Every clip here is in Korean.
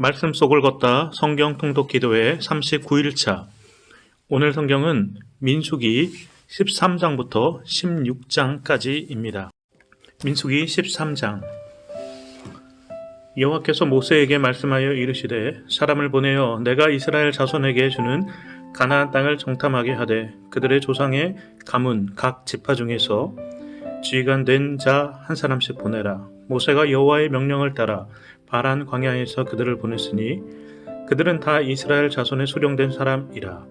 말씀 속을 걷다 성경 통독 기도회 39일차. 오늘 성경은 민수기 13장부터 16장까지입니다. 민수기 13장. 여호와께서 모세에게 말씀하여 이르시되 사람을 보내어 내가 이스라엘 자손에게 주는 가나안 땅을 정탐하게 하되 그들의 조상의 가문 각 지파 중에서 지휘관 된 자 한 사람씩 보내라. 모세가 여호와의 명령을 따라 바란 광야에서 그들을 보냈으니 그들은 다 이스라엘 자손에 수령된 사람이라.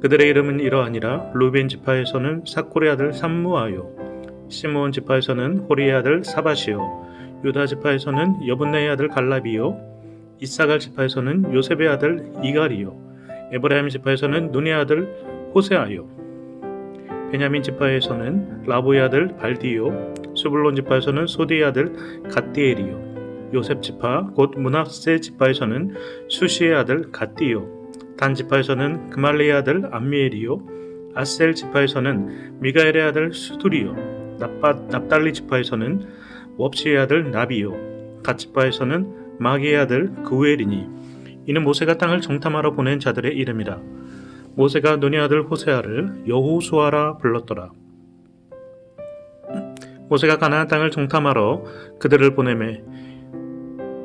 그들의 이름은 이러하니라. 루벤 지파에서는 사콜의 아들 삼무아요. 시므온 지파에서는 호리의 아들 사바시요. 유다 지파에서는 여분네의 아들 갈라비요. 이사갈 지파에서는 요셉의 아들 이갈이요. 에브라임 지파에서는 눈의 아들 호세아요. 베냐민 지파에서는 라보의 아들 발디요. 수블론 지파에서는 소디의 아들 갓디엘이요. 요셉 지파 곧 문학세 지파에서는 수시의 아들 갓디요. 단 지파에서는 그말리의 아들 암미엘이요. 아셀 지파에서는 미가엘의 아들 수두리요. 납바, 납달리 지파에서는 웁시의 아들 나비요. 갓 지파에서는 마기의 아들 그우엘이니 이는 모세가 땅을 정탐하러 보낸 자들의 이름이라. 모세가 눈의 아들 호세아를 여호수아라 불렀더라. 모세가 가나안 땅을 정탐하러 그들을 보내매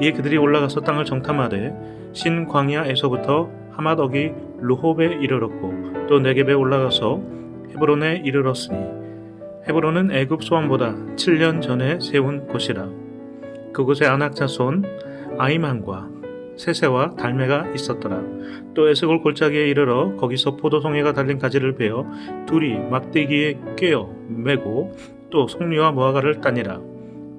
이에 그들이 올라가서 땅을 정탐하되 신 광야에서부터 하맛억이 루홉에 이르렀고 또 네겝에 올라가서 헤브론에 이르렀으니 헤브론은 애굽 소환보다 7년 전에 세운 곳이라. 그곳에 아낙 자손 아이만과 세세와 달메가 있었더라. 또 에스골 골짜기에 이르러 거기서 포도송이가 달린 가지를 베어 둘이 막대기에 꿰어 메고 또 송리와 무화과를 따니라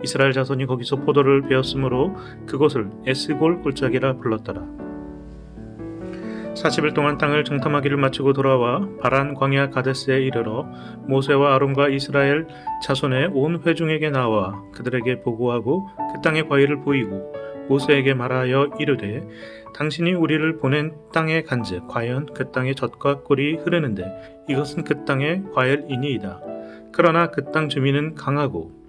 이스라엘 자손이 거기서 포도를 베었으므로 그곳을 에스골 골짜기라 불렀더라. 40일 동안 땅을 정탐하기를 마치고 돌아와 바란 광야 가데스에 이르러 모세와 아론과 이스라엘 자손의 온 회중에게 나와 그들에게 보고하고 그 땅의 과일을 보이고 모세에게 말하여 이르되 당신이 우리를 보낸 땅의 간즉 과연 그 땅의 젖과 꿀이 흐르는데 이것은 그 땅의 과일이니이다. 그러나 그 땅 주민은 강하고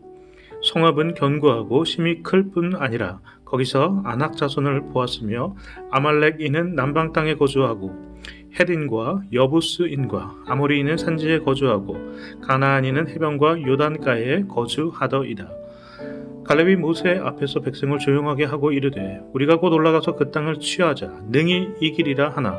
성읍은 견고하고 심이 클 뿐 아니라 거기서 아낙 자손을 보았으며 아말렉인은 남방 땅에 거주하고 헤딘과 여부스인과 아모리인은 산지에 거주하고 가나안인은 해변과 요단가에 거주하더이다. 갈렙이 모세 앞에서 백성을 조용하게 하고 이르되 우리가 곧 올라가서 그 땅을 취하자 능히 이기리라 하나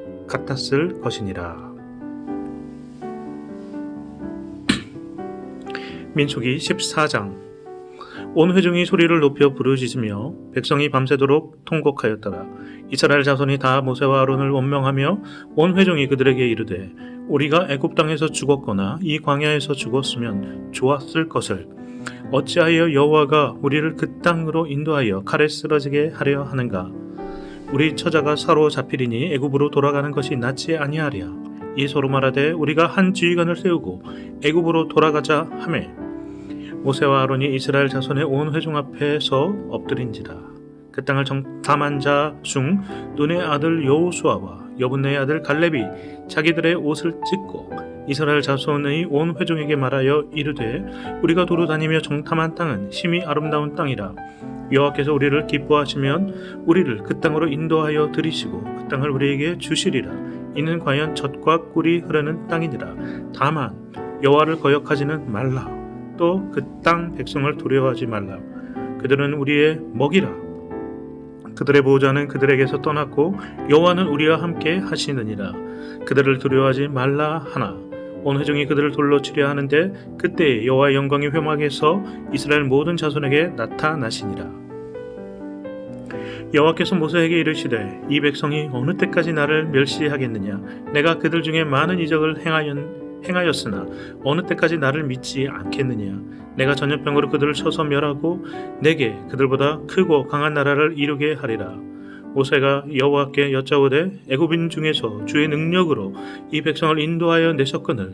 같았을 것이니라. 민수기 14장 온 회중이 소리를 높여 부르짖으며 백성이 밤새도록 통곡하였더라. 이스라엘 자손이 다 모세와 아론을 원명하며 온 회중이 그들에게 이르되 우리가 애굽 땅에서 죽었거나 이 광야에서 죽었으면 좋았을 것을 어찌하여 여호와가 우리를 그 땅으로 인도하여 칼에 쓰러지게 하려 하는가? 우리 처자가 사로잡히리니 애굽으로 돌아가는 것이 낫지 아니하랴. 이 서로 말하되 우리가 한 지휘관을 세우고 애굽으로 돌아가자 하매 모세와 아론이 이스라엘 자손의 온 회중 앞에서 엎드린지라. 그 땅을 정탐한 자 중 눈의 아들 여호수아와 여분네의 아들 갈렙이 자기들의 옷을 찢고 이스라엘 자손의 온 회중에게 말하여 이르되 우리가 도로 다니며 정탐한 땅은 심히 아름다운 땅이라 여호와께서 우리를 기뻐하시면 우리를 그 땅으로 인도하여 들이시고 그 땅을 우리에게 주시리라. 이는 과연 젖과 꿀이 흐르는 땅이니라. 다만 여호와를 거역하지는 말라. 또 그 땅 백성을 두려워하지 말라. 그들은 우리의 먹이라. 그들의 보호자는 그들에게서 떠났고 여호와는 우리와 함께 하시느니라. 그들을 두려워하지 말라 하나. 온 회중이 그들을 돌로 치려 하는데 그때 여호와의 영광이 회막에서 이스라엘 모든 자손에게 나타나시니라 여호와께서 모세에게 이르시되 이 백성이 어느 때까지 나를 멸시하겠느냐? 내가 그들 중에 많은 이적을 행하였, 행하였으나 어느 때까지 나를 믿지 않겠느냐? 내가 전염병으로 그들을 쳐서 멸하고 내게 그들보다 크고 강한 나라를 이루게 하리라. 모세가 여호와께 여짜오되 애굽인 중에서 주의 능력으로 이 백성을 인도하여 내셨거늘.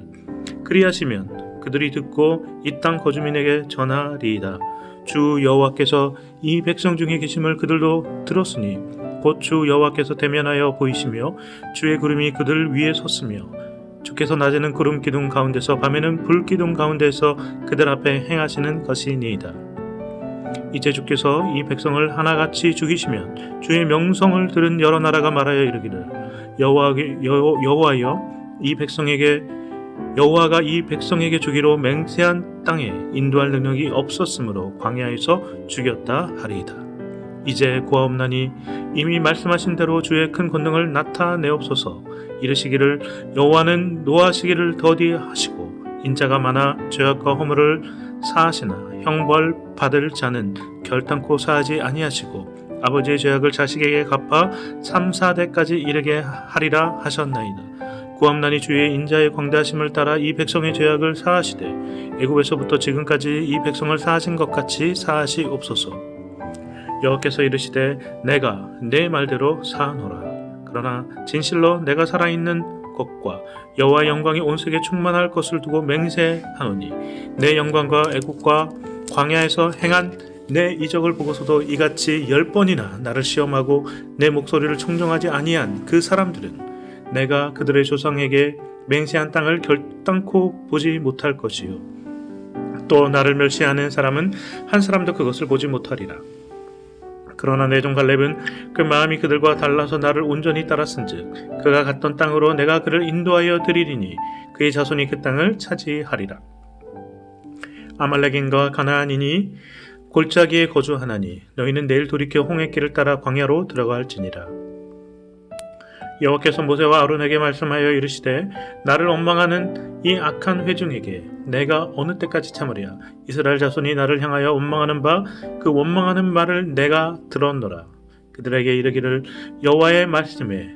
그리하시면 그들이 듣고 이 땅 거주민에게 전하리이다 주 여호와께서 이 백성 중에 계심을 그들도 들었으니 곧 주 여호와께서 대면하여 보이시며 주의 구름이 그들 위에 섰으며 주께서 낮에는 구름 기둥 가운데서 밤에는 불 기둥 가운데서 그들 앞에 행하시는 것이니이다. 이제 주께서 이 백성을 하나같이 죽이시면 주의 명성을 들은 여러 나라가 말하여 이르기를 여호와여 이 백성에게 여호와가 이 백성에게 주기로 맹세한 땅에 인도할 능력이 없었으므로 광야에서 죽였다 하리이다. 이제 구하옵나니 이미 말씀하신 대로 주의 큰 권능을 나타내옵소서 이르시기를 여호와는 노하시기를 더디하시고 인자가 많아 죄악과 허물을 사하시나 형벌 받을 자는 결단코 사하지 아니하시고 아버지의 죄악을 자식에게 갚아 3, 4대까지 이르게 하리라 하셨나이다. 구함난이 주의 인자의 광대하심을 따라 이 백성의 죄악을 사하시되 애굽에서부터 지금까지 이 백성을 사하신 것 같이 사하시옵소서. 여호와께서 이르시되 내가 내 말대로 사하노라. 그러나 진실로 내가 살아있는 것과 여호와의 영광이 온 세계 충만할 것을 두고 맹세하노니 내 영광과 애국과 광야에서 행한 내 이적을 보고서도 이같이 열 번이나 나를 시험하고 내 목소리를 청정하지 아니한 그 사람들은 내가 그들의 조상에게 맹세한 땅을 결단코 보지 못할 것이요. 또 나를 멸시하는 사람은 한 사람도 그것을 보지 못하리라. 그러나 내종 갈렙은 그 마음이 그들과 달라서 나를 온전히 따랐은즉 그가 갔던 땅으로 내가 그를 인도하여 드리리니 그의 자손이 그 땅을 차지하리라. 아말렉인과 가나안이니 골짜기에 거주하나니 너희는 내일 돌이켜 홍해 길을 따라 광야로 들어갈지니라 여호와께서 모세와 아론에게 말씀하여 이르시되 나를 원망하는 이 악한 회중에게 내가 어느 때까지 참으랴? 이스라엘 자손이 나를 향하여 원망하는 바 그 원망하는 말을 내가 들었노라. 그들에게 이르기를 여호와의 말씀에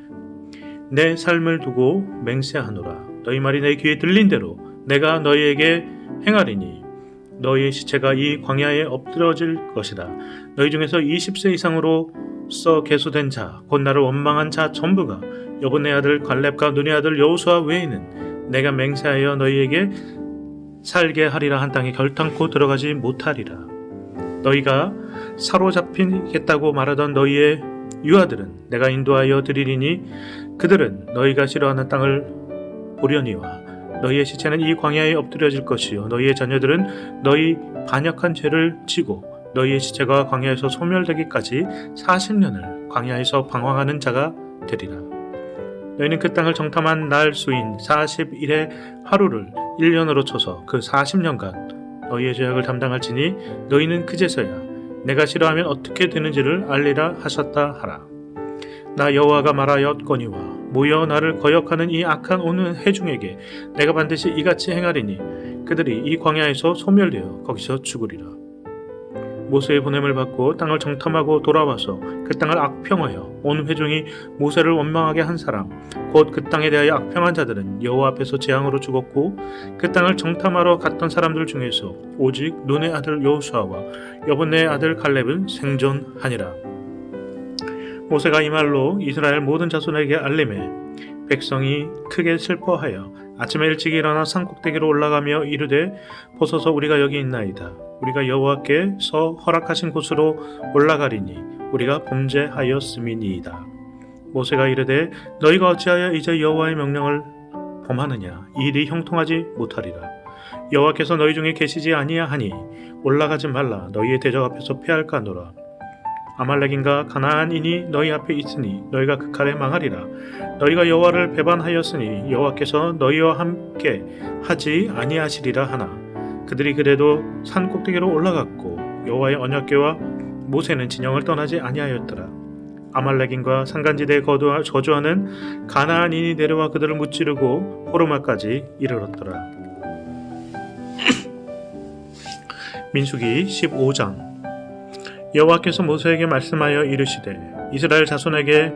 내 삶을 두고 맹세하노라. 너희 말이 내 귀에 들린 대로 내가 너희에게 행하리니 너희의 시체가 이 광야에 엎드러질 것이다. 너희 중에서 20세 이상으로 서 계수된 자 곧 나를 원망한 자 전부가 여분의 아들 갈렙과 눈의 아들 여호수아 외에는 내가 맹세하여 너희에게 살게 하리라 한 땅에 결탄코 들어가지 못하리라. 너희가 사로잡히겠다고 말하던 너희의 유아들은 내가 인도하여 드리리니 그들은 너희가 싫어하는 땅을 보려니와 너희의 시체는 이 광야에 엎드려질 것이요. 너희의 자녀들은 너희 반역한 죄를 지고 너희의 시체가 광야에서 소멸되기까지 40년을 광야에서 방황하는 자가 되리라 너희는 그 땅을 정탐한 날 수인 40일의 하루를 1년으로 쳐서 그 40년간 너희의 죄악을 담당할지니 너희는 그제서야 내가 싫어하면 어떻게 되는지를 알리라 하셨다 하라. 나 여호와가 말하였거니와 모여 나를 거역하는 이 악한 오는 해중에게 내가 반드시 이같이 행하리니 그들이 이 광야에서 소멸되어 거기서 죽으리라. 모세의 보냄을 받고 땅을 정탐하고 돌아와서 그 땅을 악평하여 온 회중이 모세를 원망하게 한 사람 곧 그 땅에 대하여 악평한 자들은 여호와 앞에서 재앙으로 죽었고 그 땅을 정탐하러 갔던 사람들 중에서 오직 눈의 아들 여호수아와 여분의 아들 갈렙은 생존하니라. 모세가 이 말로 이스라엘 모든 자손에게 알림해 백성이 크게 슬퍼하여 아침에 일찍 일어나 산꼭대기로 올라가며 이르되 보소서 우리가 여기 있나이다. 우리가 여호와께서 허락하신 곳으로 올라가리니 우리가 범죄하였음이니이다. 모세가 이르되 너희가 어찌하여 이제 여호와의 명령을 범하느냐 이 일이 형통하지 못하리라. 여호와께서 너희 중에 계시지 아니하니 올라가지 말라 너희의 대적 앞에서 패할까노라. 아말렉인가 가나안인이 너희 앞에 있으니 너희가 그 칼에 망하리라. 너희가 여호와를 배반하였으니 여호와께서 너희와 함께 하지 아니하시리라 하나. 그들이 그래도 산 꼭대기로 올라갔고 여호와의 언약궤와 모세는 진영을 떠나지 아니하였더라. 아말렉인과 산간지대에 거두어 저주하는 가나안인이 내려와 그들을 무찌르고 호르마까지 이르렀더라. 민수기 15장 여호와께서 모세에게 말씀하여 이르시되 이스라엘 자손에게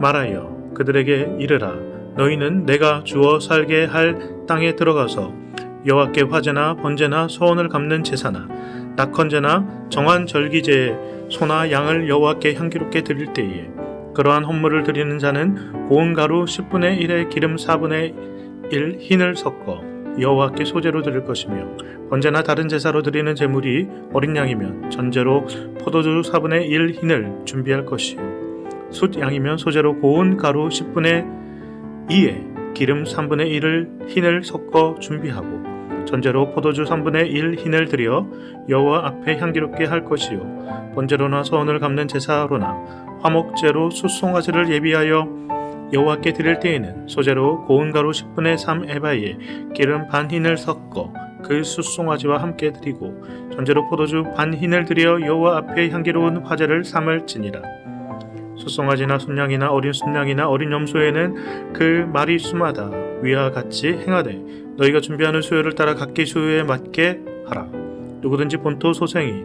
말하여 그들에게 이르라. 너희는 내가 주어 살게 할 땅에 들어가서 여호와께 화제나 번제나 소원을 갚는 제사나 낙헌제나 정한 절기제에 소나 양을 여호와께 향기롭게 드릴 때에 그러한 헌물을 드리는 자는 고운 가루 10분의 1에 기름 4분의 1 흰을 섞어 여호와께 소제로 드릴 것이며 번제나 다른 제사로 드리는 제물이 어린 양이면 전제로 포도주 4분의 1 흰을 준비할 것이요. 숫 양이면 소제로 고운 가루 10분의 2에 기름 3분의 1을 흰을 섞어 준비하고 전제로 포도주 3분의 1 흰을 들여 여호와 앞에 향기롭게 할 것이요. 번제로나 서원을 갚는 제사로나 화목제로 숫송아지를 예비하여 여호와께 드릴 때에는 소제로 고운 가루 10분의 3 에바에 기름 반 흰을 섞어 그 숫송아지와 함께 드리고 전제로 포도주 반 흰을 들여 여호와 앞에 향기로운 화제를 삼을지니라. 숫송아지나 순양이나 어린 순양이나 어린 염소에는 그 마리 수마다. 위와 같이 행하되 너희가 준비하는 수요를 따라 각기 수요에 맞게 하라. 누구든지 본토 소생이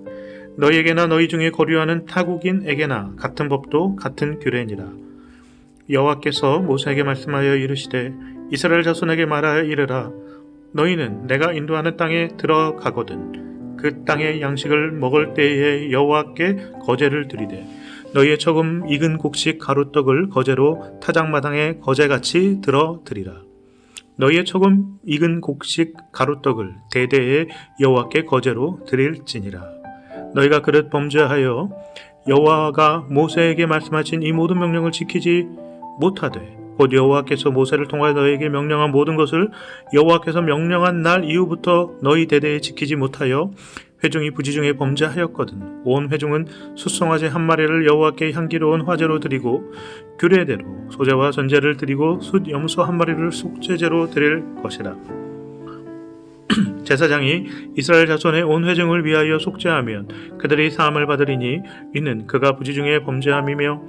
너희에게나 너희 중에 거류하는 타국인에게나 같은 법도 같은 규례니라. 여호와께서 모세에게 말씀하여 이르시되 이스라엘 자손에게 말하여 이르라. 너희는 내가 인도하는 땅에 들어가거든 그 땅의 양식을 먹을 때에 여호와께 거제를 드리되 너희의 처금 익은 곡식 가루떡을 거제로 타작마당에 거제같이 들어 드리라. 너희의 처금 익은 곡식 가루떡을 대대에 여호와께 거제로 드릴지니라 너희가 그릇 범죄하여 여호와가 모세에게 말씀하신 이 모든 명령을 지키지 못하되 곧 여호와께서 모세를 통하여 너희에게 명령한 모든 것을 여호와께서 명령한 날 이후부터 너희 대대에 지키지 못하여 회중이 부지중에 범죄하였거든. 온 회중은 숫송아지 한 마리를 여호와께 향기로운 화제로 드리고 규례대로 소제와 전제를 드리고 숫 염소 한 마리를 속죄제로 드릴 것이라 제사장이 이스라엘 자손의 온 회중을 위하여 속죄하면 그들이 사함을 받으리니 이는 그가 부지 중에 범죄함이며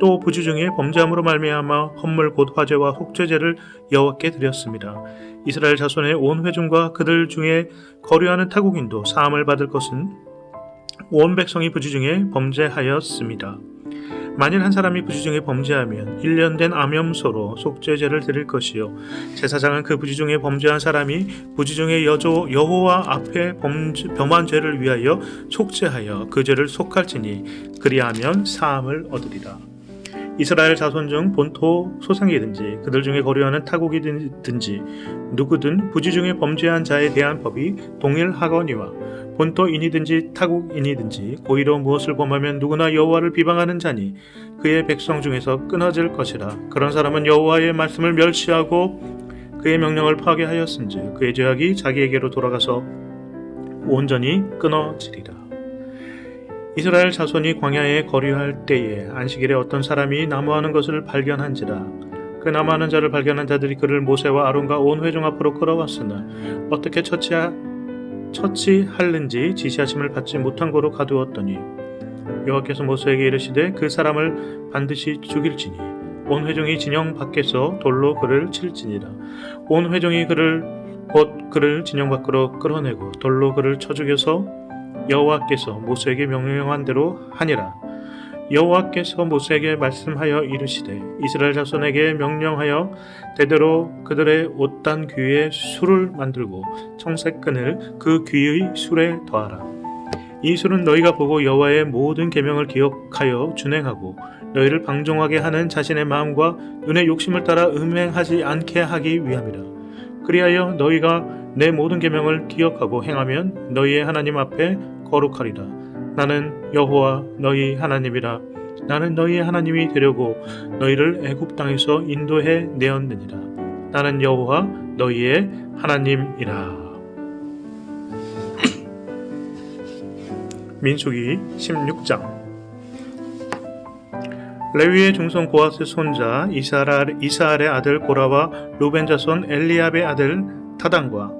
또 부지 중에 범죄함으로 말미암아 헌물 곧 화제와 속죄제를 여호와께 드렸습니다. 이스라엘 자손의 온 회중과 그들 중에 거류하는 타국인도 사함을 받을 것은 온 백성이 부지 중에 범죄하였습니다. 만일 한 사람이 부지 중에 범죄하면 1년 된 암염소로 속죄제를 드릴 것이요. 제사장은 그 부지 중에 범죄한 사람이 부지 중에 여조 여호와 앞에 범죄, 범한 죄를 위하여 속죄하여 그 죄를 속할지니 그리하면 사함을 얻으리라. 이스라엘 자손 중 본토 소생이든지 그들 중에 거류하는 타국이든지 누구든 부지 중에 범죄한 자에 대한 법이 동일하거니와 본토인이든지 타국인이든지 고의로 무엇을 범하면 누구나 여호와를 비방하는 자니 그의 백성 중에서 끊어질 것이라. 그런 사람은 여호와의 말씀을 멸시하고 그의 명령을 파괴하였은지 그의 죄악이 자기에게로 돌아가서 온전히 끊어지리라. 이스라엘 자손이 광야에 거류할 때에 안식일에 어떤 사람이 나무하는 것을 발견한지라. 그 나무하는 자를 발견한 자들이 그를 모세와 아론과 온 회중 앞으로 끌어왔으나 어떻게 처치하 처치할는지 지시하심을 받지 못한 거로 가두었더니 여호와께서 모세에게 이르시되 그 사람을 반드시 죽일지니 온 회중이 진영 밖에서 돌로 그를 칠지니라. 온 회중이 그를 곧 그를 진영 밖으로 끌어내고 돌로 그를 쳐 죽여서 여호와께서 모세에게 명령한 대로 하니라 여호와께서 모세에게 말씀하여 이르시되 이스라엘 자손에게 명령하여 대대로 그들의 옷단 귀에 술을 만들고 청색 끈을 그 귀의 술에 더하라. 이 술은 너희가 보고 여호와의 모든 계명을 기억하여 준행하고 너희를 방종하게 하는 자신의 마음과 눈의 욕심을 따라 음행하지 않게 하기 위함이라. 그리하여 너희가 내 모든 계명을 기억하고 행하면 너희의 하나님 앞에 거룩하리라. 나는 여호와 너희 하나님이라. 나는 너희의 하나님이 되려고 너희를 애굽 땅에서 인도해 내었느니라. 나는 여호와 너희의 하나님이라. 민수기 16장. 레위의 중손 고아스 손자 이사랄, 이사알의 아들 고라와 루벤 자손 엘리압의 아들 타단과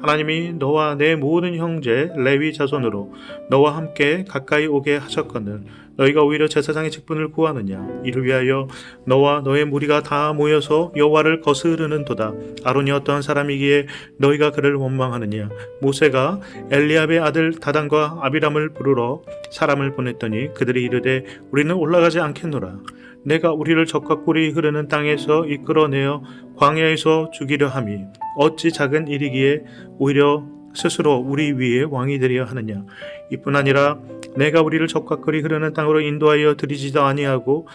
하나님이 너와 내 모든 형제 레위 자손으로 너와 함께 가까이 오게 하셨거늘 너희가 오히려 제사장의 직분을 구하느냐? 이를 위하여 너와 너의 무리가 다 모여서 여호와를 거스르는도다. 아론이 어떠한 사람이기에 너희가 그를 원망하느냐? 모세가 엘리압의 아들 다단과 아비람을 부르러 사람을 보냈더니 그들이 이르되 우리는 올라가지 않겠노라 내가 우리를 적과 꿀이 흐르는 땅에서 이끌어내어 광야에서 죽이려 함이 어찌 작은 일이기에 오히려 스스로 우리 위에 왕이 되려 하느냐? 이뿐 아니라 내가 우리를 적과 꿀이 흐르는 땅으로 인도하여 들이지도 아니하고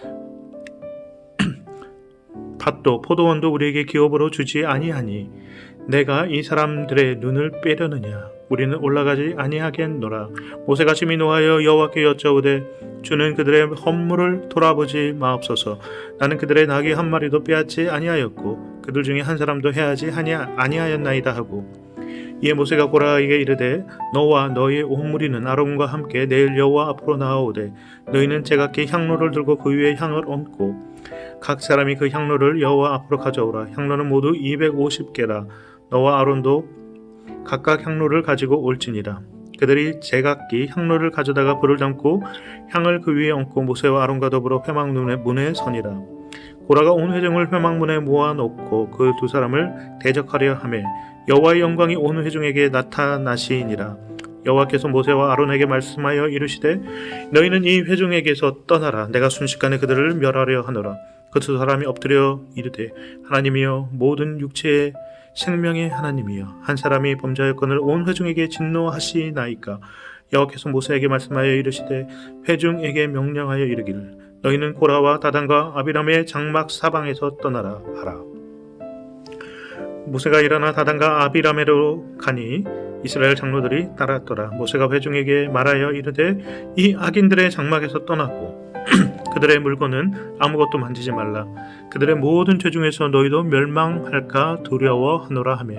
밭도 포도원도 우리에게 기업으로 주지 아니하니 내가 이 사람들의 눈을 빼려느냐 우리는 올라가지 아니하겠노라. 모세가 심히 노하여 여호와께 여짜오되 주는 그들의 헌물을 돌아보지 마옵소서. 나는 그들의 나귀 한 마리도 빼앗지 아니하였고 그들 중에 한 사람도 해하지 아니하, 아니하였나이다 하고. 이에 모세가 고라에게 이르되 너와 너의 온 무리는 아론과 함께 내일 여호와 앞으로 나아오되 너희는 제각기 향로를 들고 그 위에 향을 얹고 각 사람이 그 향로를 여호와 앞으로 가져오라. 향로는 모두 250개라. 너와 아론도 각각 향로를 가지고 올지니라. 그들이 제각기 향로를 가져다가 불을 담고 향을 그 위에 얹고 모세와 아론과 더불어 회막문의 문에 서니라. 고라가 온 회중을 회막문에 모아놓고 그 두 사람을 대적하려 하매 여호와의 영광이 온 회중에게 나타나시니라. 여호와께서 모세와 아론에게 말씀하여 이르시되 너희는 이 회중에게서 떠나라. 내가 순식간에 그들을 멸하려 하노라. 그 두 사람이 엎드려 이르되 하나님이여 모든 육체의 생명의 하나님이여 한 사람이 범죄하였거늘 온 회중에게 진노하시나이까? 여호와께서 모세에게 말씀하여 이르시되 회중에게 명령하여 이르기를 너희는 고라와 다단과 아비람의 장막 사방에서 떠나라 하라. 모세가 일어나 다단과 아비라메로 가니 이스라엘 장로들이 따랐더라. 모세가 회중에게 말하여 이르되 이 악인들의 장막에서 떠나고 그들의 물건은 아무것도 만지지 말라. 그들의 모든 죄 중에서 너희도 멸망할까 두려워하노라 하며.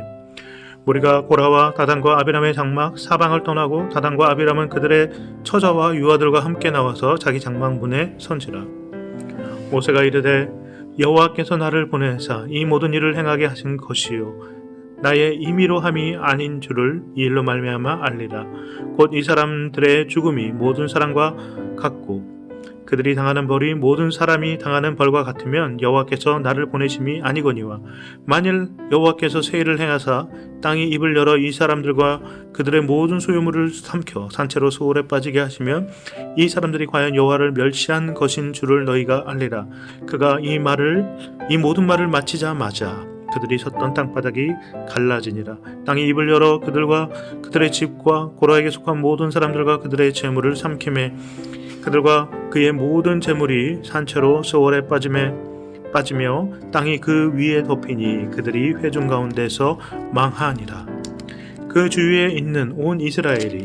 우리가 고라와 다단과 아비람의 장막 사방을 떠나고 다단과 아비람은 그들의 처자와 유아들과 함께 나와서 자기 장막 문에 선지라. 모세가 이르되 여호와께서 나를 보내사 이 모든 일을 행하게 하신 것이요. 나의 임의로 함이 아닌 줄을 이 일로 말미암아 알리라. 곧 이 사람들의 죽음이 모든 사람과 같고 그들이 당하는 벌이 모든 사람이 당하는 벌과 같으면 여호와께서 나를 보내심이 아니거니와 만일 여호와께서 세일을 행하사 땅이 입을 열어 이 사람들과 그들의 모든 소유물을 삼켜 산채로 소홀에 빠지게 하시면 이 사람들이 과연 여호와를 멸시한 것인 줄을 너희가 알리라. 그가 이 말을 이 모든 말을 마치자마자 그들이 섰던 땅바닥이 갈라지니라. 땅이 입을 열어 그들과 그들의 집과 고라에게 속한 모든 사람들과 그들의 재물을 삼킴에 그들과 그의 모든 재물이 산채로 소월에 빠짐에 빠지며 땅이 그 위에 덮이니 그들이 회중 가운데서 망하니라 그 주위에 있는 온 이스라엘이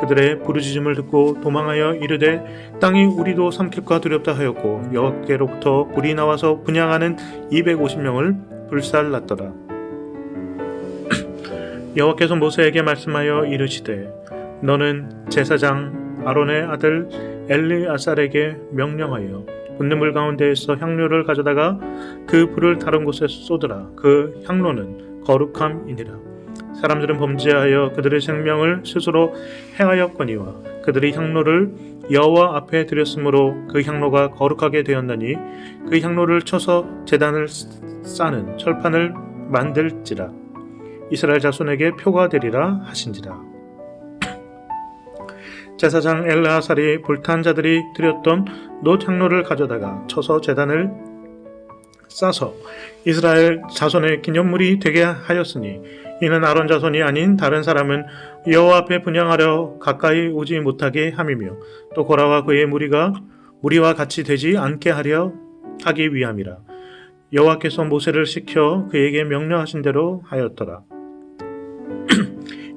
그들의 부르짖음을 듣고 도망하여 이르되 땅이 우리도 삼킬까 두렵다 하였고 여호와께로부터 불이 나와서 분양하는 250명을 불살랐더라. 여호와께서 모세에게 말씀하여 이르시되 너는 제사장 아론의 아들 엘리아살에게 명령하여 분는물 가운데에서 향료를 가져다가 그 불을 다른 곳에 쏟으라. 그 향로는 거룩함이니라. 사람들은 범죄하여 그들의 생명을 스스로 행하였거니와 그들이 향로를 여호와 앞에 드렸으므로 그 향로가 거룩하게 되었나니 그 향로를 쳐서 제단을 싸는 철판을 만들지라. 이스라엘 자손에게 표가 되리라 하신지라 제사장 엘라살이 불탄 자들이 드렸던 놋 향로를 가져다가 쳐서 제단을 싸서 이스라엘 자손의 기념물이 되게 하였으니 이는 아론 자손이 아닌 다른 사람은 여호와 앞에 분양하려 가까이 오지 못하게 함이며 또 고라와 그의 무리가 무리와 같이 되지 않게 하려 하기 위함이라 여호와께서 모세를 시켜 그에게 명령하신 대로 하였더라.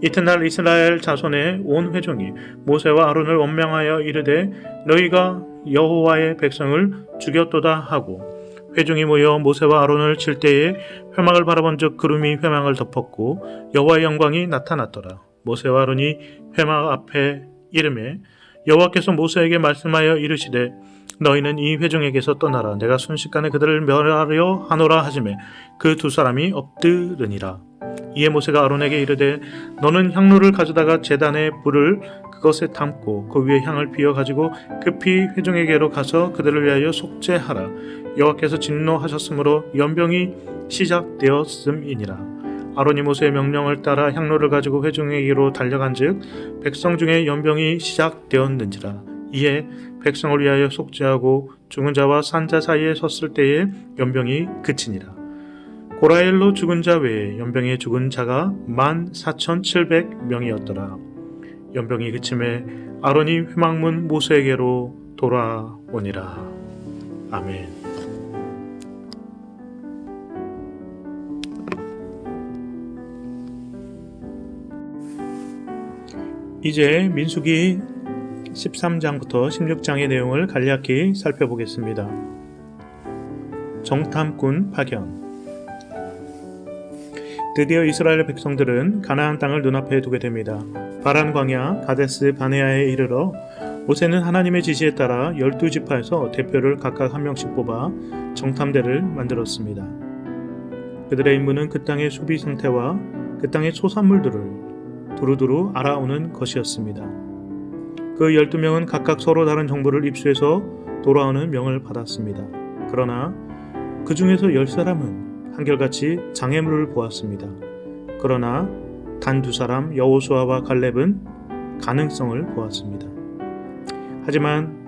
이튿날 이스라엘 자손의 온 회중이 모세와 아론을 원명하여 이르되 너희가 여호와의 백성을 죽였도다 하고 회중이 모여 모세와 아론을 칠 때에 회막을 바라본즉 구름이 회막을 덮었고 여호와의 영광이 나타났더라. 모세와 아론이 회막 앞에 이름에 여호와께서 모세에게 말씀하여 이르시되 너희는 이 회중에게서 떠나라 내가 순식간에 그들을 멸하려 하노라 하지매 그두 사람이 엎드르니라. 이에 모세가 아론에게 이르되 너는 향로를 가져다가 제단에 불을 그것에 담고 그 위에 향을 피워 가지고 급히 회중에게로 가서 그들을 위하여 속죄하라. 여호와께서 진노하셨으므로 연병이 시작되었음이니라. 아론이 모세의 명령을 따라 향로를 가지고 회중에게로 달려간즉 백성 중에 연병이 시작되었는지라. 이에 백성을 위하여 속죄하고 죽은 자와 산자 사이에 섰을 때에 연병이 그치니라 고라엘로 죽은 자 외에 연병에 죽은 자가 만 사천칠백 명이었더라. 연병이 그침에 아론이 회막문 모세에게로 돌아오니라. 아멘. 이제 민수기 13장부터 16장의 내용을 간략히 살펴보겠습니다. 정탐꾼 파견 드디어 이스라엘 백성들은 가나안 땅을 눈앞에 두게 됩니다. 바란 광야 가데스 바네아에 이르러 모세는 하나님의 지시에 따라 열두 지파에서 대표를 각각 한 명씩 뽑아 정탐대를 만들었습니다. 그들의 임무는 그 땅의 수비 상태와 그 땅의 소산물들을 두루두루 알아오는 것이었습니다. 그 열두 명은 각각 서로 다른 정보를 입수해서 돌아오는 명을 받았습니다. 그러나 그 중에서 열 사람은 한결같이 장애물을 보았습니다. 그러나 단 두 사람 여호수아와 갈렙은 가능성을 보았습니다. 하지만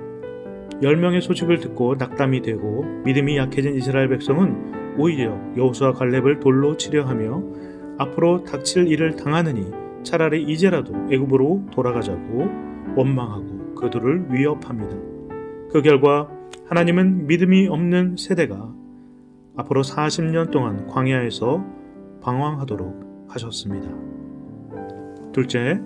열 명의 소식을 듣고 낙담이 되고 믿음이 약해진 이스라엘 백성은 오히려 여호수아 갈렙을 돌로 치려 하며 앞으로 닥칠 일을 당하느니 차라리 이제라도 애굽으로 돌아가자고 원망하고 그들을 위협합니다. 그 결과 하나님은 믿음이 없는 세대가 앞으로 40년 동안 광야에서 방황하도록 하셨습니다. 둘째,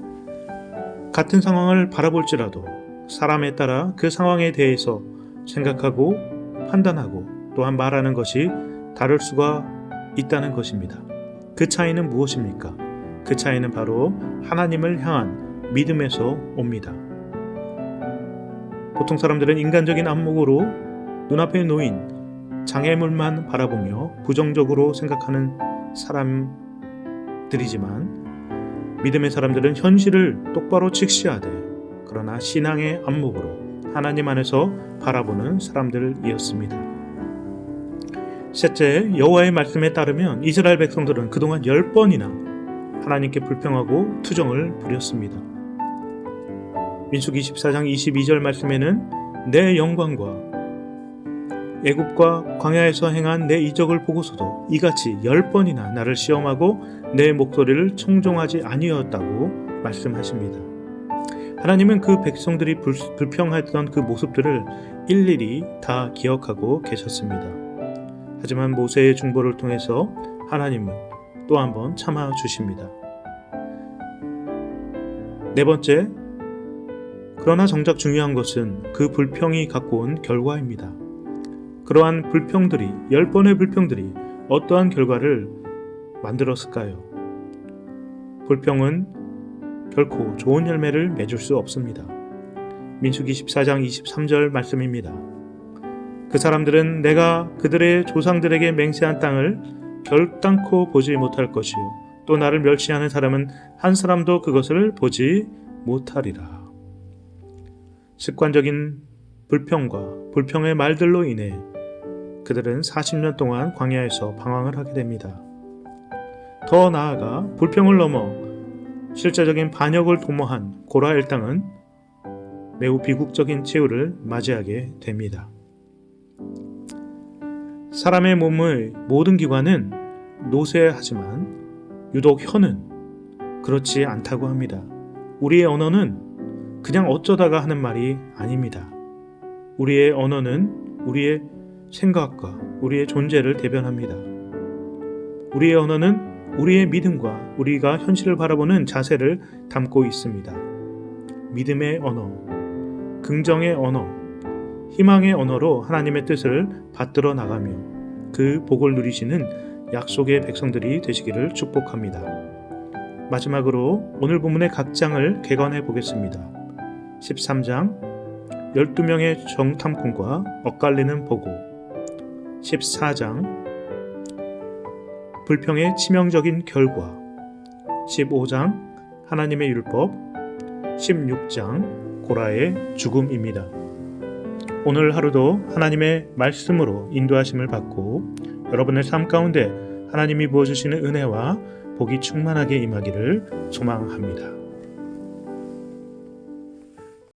같은 상황을 바라볼지라도 사람에 따라 그 상황에 대해서 생각하고 판단하고 또한 말하는 것이 다를 수가 있다는 것입니다. 그 차이는 무엇입니까? 그 차이는 바로 하나님을 향한 믿음에서 옵니다. 보통 사람들은 인간적인 안목으로 눈앞에 놓인 장애물만 바라보며 부정적으로 생각하는 사람들이지만 믿음의 사람들은 현실을 똑바로 직시하되 그러나 신앙의 안목으로 하나님 안에서 바라보는 사람들이었습니다. 셋째, 여호와의 말씀에 따르면 이스라엘 백성들은 그동안 열 번이나 하나님께 불평하고 투정을 부렸습니다. 민수기 14장 22절 말씀에는 내 영광과 애굽과 광야에서 행한 내 이적을 보고서도 이같이 열 번이나 나를 시험하고 내 목소리를 청종하지 아니었다고 말씀하십니다. 하나님은 그 백성들이 불, 불평했던 그 모습들을 일일이 다 기억하고 계셨습니다. 하지만 모세의 중보를 통해서 하나님은 또 한 번 참아 주십니다. 네 번째, 그러나 정작 중요한 것은 그 불평이 갖고 온 결과입니다. 그러한 불평들이, 열 번의 불평들이 어떠한 결과를 만들었을까요? 불평은 결코 좋은 열매를 맺을 수 없습니다. 민수기 14장 23절 말씀입니다. 그 사람들은 내가 그들의 조상들에게 맹세한 땅을 결단코 보지 못할 것이요. 또 나를 멸시하는 사람은 한 사람도 그것을 보지 못하리라. 습관적인 불평과 불평의 말들로 인해 그들은 40년 동안 광야에서 방황을 하게 됩니다. 더 나아가 불평을 넘어 실제적인 반역을 도모한 고라 일당은 매우 비극적인 최후를 맞이하게 됩니다. 사람의 몸의 모든 기관은 노쇠하지만 유독 혀는 그렇지 않다고 합니다. 우리의 언어는 그냥 어쩌다가 하는 말이 아닙니다. 우리의 언어는 우리의 생각과 우리의 존재를 대변합니다. 우리의 언어는 우리의 믿음과 우리가 현실을 바라보는 자세를 담고 있습니다. 믿음의 언어, 긍정의 언어, 희망의 언어로 하나님의 뜻을 받들어 나가며 그 복을 누리시는 약속의 백성들이 되시기를 축복합니다. 마지막으로 오늘 본문의 각 장을 개관해 보겠습니다. 13장 12명의 정탐꾼과 엇갈리는 보고 14장. 불평의 치명적인 결과. 15장. 하나님의 율법. 16장. 고라의 죽음입니다. 오늘 하루도 하나님의 말씀으로 인도하심을 받고 여러분의 삶 가운데 하나님이 부어주시는 은혜와 복이 충만하게 임하기를 소망합니다.